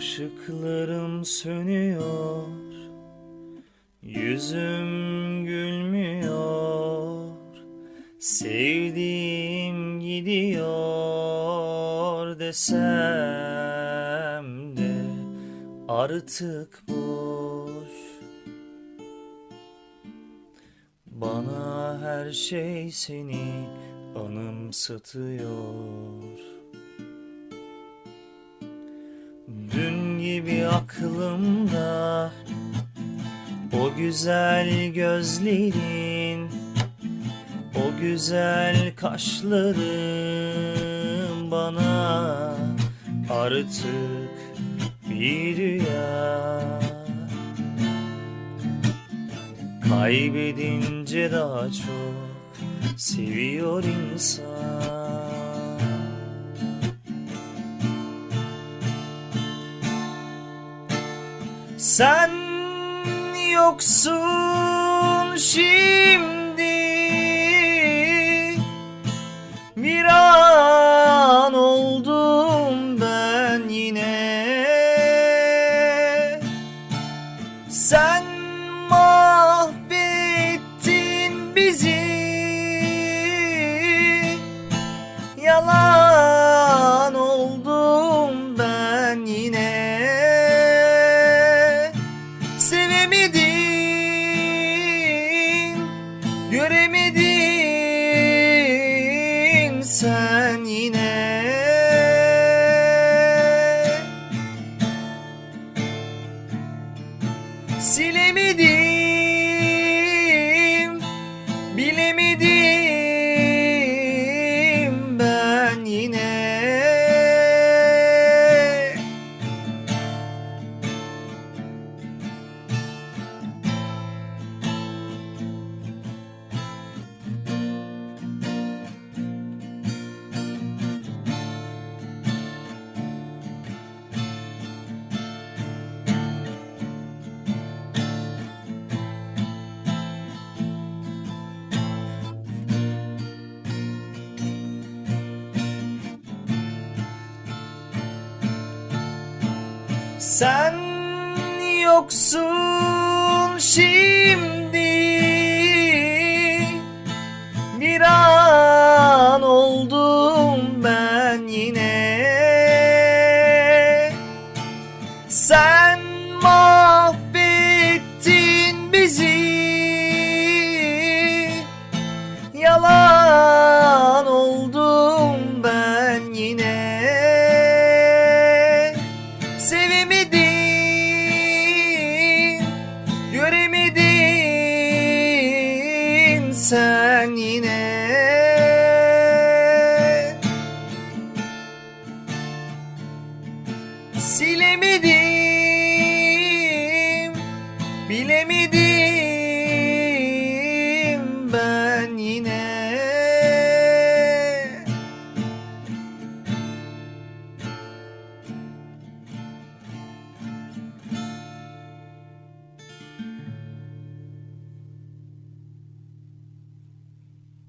Işıklarım sönüyor Yüzüm gülmüyor Sevdiğim gidiyor desem de artık boş. Bana her şey seni anımsatıyor aklımda. O güzel gözlerin O güzel kaşların bana artık bir rüya. Kaybedince daha çok seviyor insan Sen yoksun şimdi. Bir an oldum ben yine. Sen mahvettin bizi. Yalan Sevemedin Göremedin sen yine. Silemedim Sen yoksun şimdi